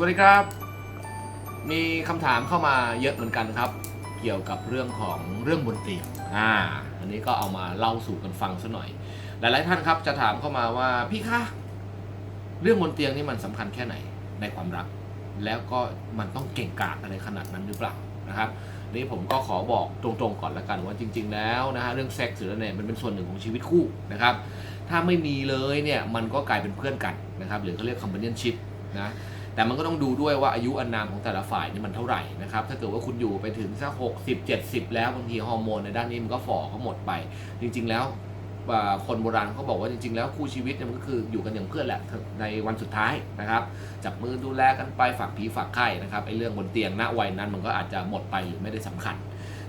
วัสดีครับ มีคำถามเข้ามาเยอะเหมือนกันครับ เกี่ยวกับเรื่องของเรื่องบนเตียงอ่าอันนี้ก็เอามาเล่าสู่กันฟังซะหน่อย หลาย ๆ ท่านครับจะถามเข้ามาว่าพี่คะเรื่องบนเตียงนี่มันสำคัญแค่ไหนในความรัก แล้วก็มันต้องเก่งกาจอะไรขนาดนั้นหรือเปล่านะครับนี่ผมก็ขอบอกตรงๆก่อนละกันว่าจริง ๆ แล้วนะฮะเรื่องเซ็กส์หรืออะไรเนี่ยมันเป็นส่วนหนึ่งของชีวิตคู่นะครับถ้าไม่มีเลยเนี่ยมันก็กลายเป็นเพื่อนกันนะครับหรือเขาเรียก companionship นะ แต่มันก็ต้องดูด้วยว่าอายุอานามของแต่ละฝ่ายนี่มันเท่าไหร่นะครับถ้าเกิดว่าคุณอยู่ไปถึงสักหกสิบเจ็ดสิบแล้วบางทีฮอร์โมนในด้านนี้มันก็ฝ่อเขาหมดไป จริง ๆ แล้วคนโบราณเขาบอกว่าจริง ๆ แล้วคู่ชีวิตเนี่ยมันก็คืออยู่กันอย่างเพื่อนแหละในวันสุดท้ายนะครับจับมือดูแลกันไปฝากผีฝากไข่นะครับไอ้เรื่องบนเตียงณวัยนั้นมันก็อาจจะหมดไปหรือไม่ได้สำคัญ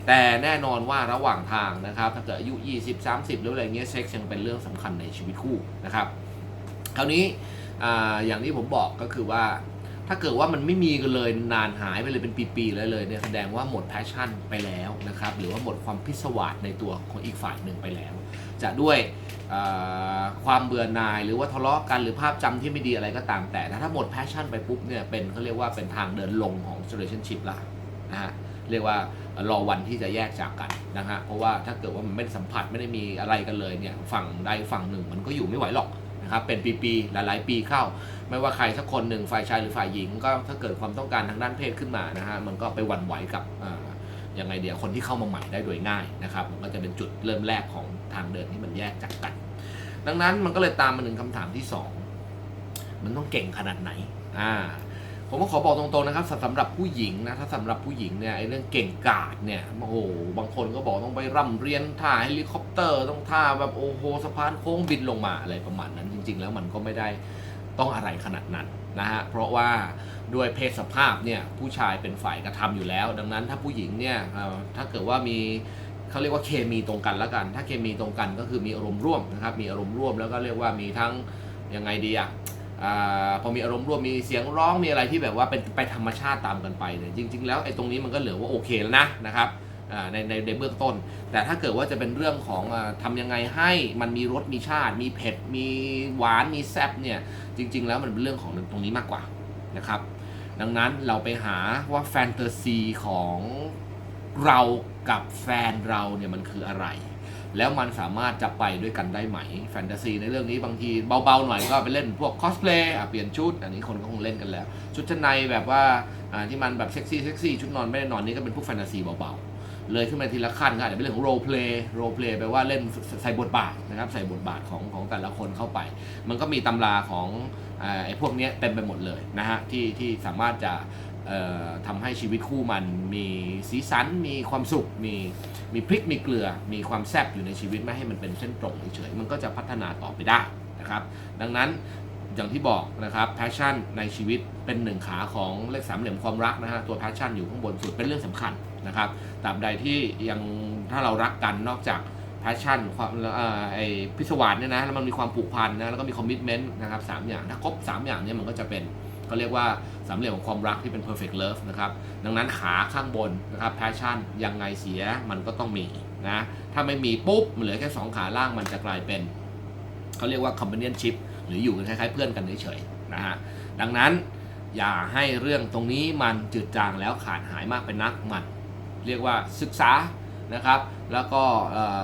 แต่แน่นอนว่าระหว่างทางนะครับถ้าเกิดอายุ 20 30 หรืออะไรเงี้ยเซ็กซ์ยังเป็นเรื่องสำคัญในชีวิตคู่นะครับคราวนี้อ่าอย่างที่ผมบอกก็คือว่า ถ้าเกิดว่ามันไม่มีกันเลยนานหายไปเลยเป็นปีๆเลยเลยเนี่ยแสดงว่าหมดแพชชั่นไปแล้วนะครับหรือว่าหมดความพิศวาสในตัวของอีกฝ่ายหนึ่งไปแล้ว จะด้วยความเบื่อหน่ายหรือว่าทะเลาะกันหรือภาพจำที่ไม่ดีอะไรก็ตามแต่แต่ถ้าหมดแพชชั่นไปปุ๊บเนี่ยเป็นเขาเรียกว่าเป็นทางเดินลงของ relationship ละนะฮะเรียกว่ารอวันที่จะแยกจากกันนะฮะเพราะว่าถ้าเกิดว่ามันไม่ได้สัมผัสไม่ได้มีอะไรกันเลยเนี่ยฝั่งใดฝั่งหนึ่งมันก็อยู่ไม่ไหวหรอก นะครับเป็นปีๆหลายๆ ปีเข้า ไม่ว่าใครสักคนหนึ่งฝ่ายชายหรือฝ่ายหญิง ก็ถ้าเกิดความต้องการทางด้านเพศขึ้นมานะฮะมันก็ไปหวั่นไหวกับอ่ายังไงเดียวคนที่เข้ามาใหม่ได้โดยง่ายนะครับมันก็จะเป็นจุดเริ่มแรกของทางเดินที่มันแยกจากกัน ดังนั้นมันก็เลยตามมาถึงคำถามที่สองมันต้องเก่งขนาดไหนอ่า ผมก็ขอบอกตรงๆนะครับสำหรับผู้หญิงนะถ้าสำหรับผู้หญิงเนี่ยไอ้เรื่องเก่งกาจเนี่ยโอ้โหบางคนก็บอกต้องไปร่ำเรียนท่าเฮลิคอปเตอร์ต้องท่าแบบโอ้โหสะพานโค้งบินลงมาอะไรประมาณนั้นจริง ๆ แล้วมันก็ไม่ได้ต้องอะไรขนาดนั้นนะฮะเพราะว่าด้วยเพศสภาพเนี่ยผู้ชายเป็นฝ่ายกระทำอยู่แล้ว ดังนั้นถ้าผู้หญิงเนี่ยถ้าเกิดว่ามีเขาเรียกว่าเคมีตรงกันแล้วกัน ถ้าเคมีตรงกันก็คือมีอารมณ์ร่วมนะครับมีอารมณ์ร่วมแล้วก็เรียกว่ามีทั้งยังไงดีอะ พอมีอารมณ์ร่วมมีเสียงร้องมีอะไรที่แบบว่าเป็นไปธรรมชาติตามกันไปเนี่ยจริง ๆ แล้วไอ้ตรงนี้มันก็เหลือว่าโอเคแล้วนะนะครับในในในเบื้องต้น แต่ถ้าเกิดว่าจะเป็นเรื่องของอาทำยังไงให้มันมีรสมีชาติ มีเผ็ด มีหวานมีแซ่บเนี่ยจริง ๆ แล้วมันเป็นเรื่องของตรงนี้มากกว่านะครับ ดังนั้นเราไปหาว่าแฟนตาซีของเรากับแฟนเราเนี่ยมันคืออะไร แล้วมันสามารถจะไปด้วยกันได้ไหม แฟนตาซีในเรื่องนี้บางทีเบาๆหน่อยก็ไปเล่นพวกคอสเพลย์เปลี่ยนชุด อันนี้คนก็คงเล่นกันแล้ว ชุดชั้นในแบบว่าที่มันแบบเซ็กซี่เซ็กซี่ชุดนอนไม่ได้นอนนี่ก็เป็นพวกแฟนตาซีเบาๆ เลยขึ้นมาทีละขั้นก็อาจจะเป็นเรื่องของโรลเพลย์โรลเพลย์แปลว่าเล่นใส่บทบาทนะครับใส่บทบาทของของแต่ละคนเข้าไป มันก็มีตำราของไอ้พวกนี้เต็มไปหมดเลยนะฮะที่ที่สามารถจะ ทำให้ชีวิตคู่มันมีสีสัน มีความสุข มีมีพริกมีเกลือ มีความแซ่บอยู่ในชีวิตไม่ให้มันเป็นเส้นตรงเฉยๆมันก็จะพัฒนาต่อไปได้นะครับ ดังนั้นอย่างที่บอกนะครับ passion ในชีวิตเป็นหนึ่งขาของเลขสามเหลี่ยมความรักนะฮะตัว passion อยู่ข้างบนสุดเป็นเรื่องสำคัญนะครับตราบใดที่ยังถ้าเรารักกันนอกจาก passion ความเอ่อไอพิศวาสเนี่ยนะแล้วมันมีความผูกพันนะแล้วก็มี commitment นะครับสามอย่างถ้าครบสามอย่างเนี้มันก็จะเป็น เขาเรียกว่าสามเหลี่ยมของความรักที่เป็น perfect love นะครับ ดังนั้นขาข้างบนนะครับ passion ยังไงเสียมันก็ต้องมีนะ ถ้าไม่มีปุ๊บ มันเหลือแค่สองขาล่างมันจะกลายเป็น เขาเรียกว่า companionship หรืออยู่กันคล้ายๆเพื่อนกันเฉยๆนะฮะ ดังนั้นอย่าให้เรื่องตรงนี้มันจืดจางแล้วขาดหายมากเป็นนักมัน เรียกว่าศึกษา นะครับ แล้วก็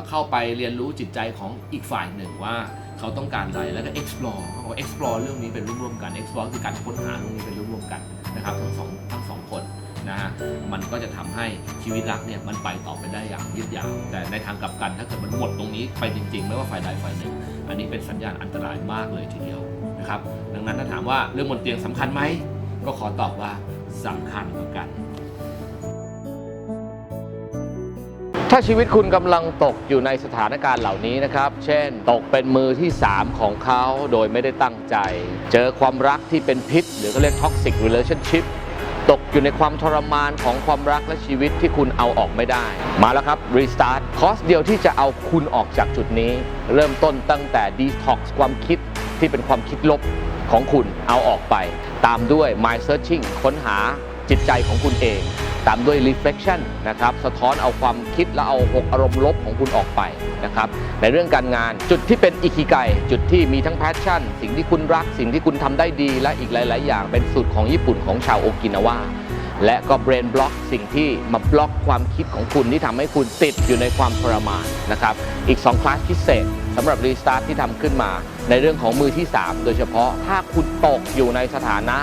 เข้าไปเรียนรู้จิตใจของอีกฝ่ายหนึ่งว่าเขาต้องการอะไร แล้วก็ explore เขาบอก explore เรื่องนี้เป็นร่วมๆกัน explore คือการค้นหาเรื่องนี้เป็นร่วมๆกันนะครับทั้งสองทั้งสองคนนะฮะมันก็จะทำให้ชีวิตรักเนี่ยมันไปต่อไปได้อย่างยืดยาว แต่ในทางกลับกันถ้าเกิดมันหมดตรงนี้ไปจริงๆ ไม่ว่าฝ่ายใดฝ่ายหนึ่ง อันนี้เป็นสัญญาณอันตรายมากเลยทีเดียวนะครับ ดังนั้นถ้าถามว่าเรื่องบนเตียงสำคัญไหม ก็ขอตอบว่าสำคัญเหมือนกัน ถ้าชีวิตคุณกำลังตกอยู่ในสถานการณ์เหล่านี้นะครับ เช่น ตกเป็นมือที่ 3 ของเขาโดยไม่ได้ตั้งใจ เจอความรักที่เป็นพิษ หรือเขาเรียก toxic relationship ตกอยู่ในความทรมานของความรักและชีวิตที่คุณเอาออกไม่ได้ มาแล้วครับ Restart คอร์สเดียวที่จะเอาคุณออกจากจุดนี้ เริ่มต้นตั้งแต่ Detox ความคิดที่เป็นความคิดลบของคุณเอาออกไป ตามด้วย My Searching ค้นหาจิตใจของคุณเอง ตามด้วย reflection นะครับสะท้อนเอาความคิดและเอาหกอารมณ์ลบของคุณออกไปนะครับในเรื่องการงานจุดที่เป็นอิคิไกจุดที่มีทั้ง passion สิ่งที่คุณรัก สิ่งที่คุณทำได้ดี และอีกหลาย ๆ อย่างเป็นสูตรของญี่ปุ่นของชาวโอกินาวาและก็ brain block สิ่งที่มาบล็อกความคิดของคุณที่ทำให้คุณติดอยู่ในความทรมานนะครับอีก2คลาสพิเศษ สำหรับ Restart ที่ทำขึ้นมา ในเรื่องของมือที่ 3 โดยเฉพาะถ้าคุณตกอยู่ในสถานะ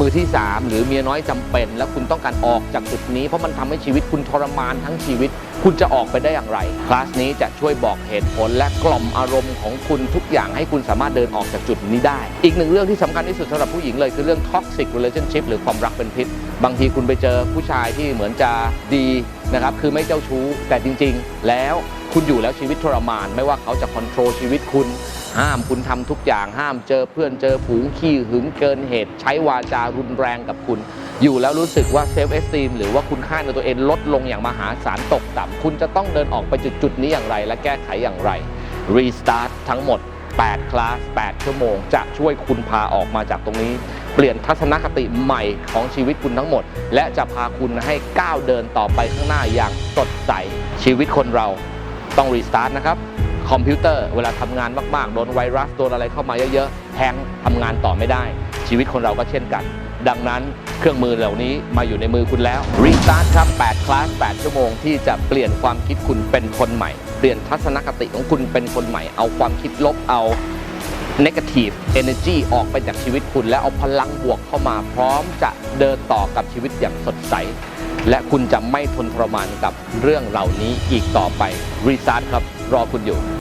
มือที่ 3 หรือเมียน้อยจำเป็น และคุณต้องการออกจากจุดนี้เพราะมันทำให้ชีวิตคุณทรมานทั้งชีวิต คุณจะออกไปได้อย่างไร คลาสนี้จะช่วยบอกเหตุผลและกล่อมอารมณ์ของคุณทุกอย่างให้คุณสามารถเดินออกจากจุดนี้ได้ อีกหนึ่งเรื่องที่สำคัญที่สุดสำหรับผู้หญิงเลยคือเรื่อง toxic relationship หรือความรักเป็นพิษ บางทีคุณไปเจอผู้ชายที่เหมือนจะดีนะครับคือไม่เจ้าชู้แต่จริง ๆ แล้วคุณอยู่แล้วชีวิตทรมาน ไม่ว่าเขาจะคอนโทรลชีวิตคุณ ห้ามคุณทำทุกอย่าง ห้ามเจอเพื่อนเจอฝูงขี้หึงเกินเหตุ ใช้วาจารุนแรงกับคุณ อยู่แล้วรู้สึกว่าเซลฟ์เอสตีมหรือว่าคุณค่าในตัวเองลดลงอย่างมหาศาลตกต่ำคุณจะต้องเดินออกไปจุดจุดนี้อย่างไร และแก้ไขอย่างไรรีสตาร์ททั้งหมด 8 คลาส 8 ชั่วโมง จะช่วยคุณพาออกมาจากตรงนี้ เปลี่ยนทัศนคติใหม่ของชีวิตคุณทั้งหมด และจะพาคุณให้ก้าวเดินต่อไปข้างหน้าอย่างสดใส ชีวิตคนเราต้องรีสตาร์ทนะครับคอมพิวเตอร์เวลาทำงานมาก ๆ โดนไวรัสโดนอะไรเข้ามาเยอะ ๆ แฮงก์ทำงานต่อไม่ได้ ชีวิตคนเราก็เช่นกัน ดังนั้นเครื่องมือเหล่านี้มาอยู่ในมือคุณแล้วรีสตาร์ทครับ 8 คลาส 8 ชั่วโมงที่จะเปลี่ยนความคิดคุณเป็นคนใหม่ เปลี่ยนทัศนคติของคุณเป็นคนใหม่ เอาความคิดลบ เอา negative energy ออกไปจากชีวิตคุณ แล้วเอาพลังบวกเข้ามาพร้อมจะเดินต่อกับชีวิตอย่างสดใส และคุณจะไม่ทนทรมานกับเรื่องเหล่านี้อีกต่อไปรีซาร์ครับรอคุณอยู่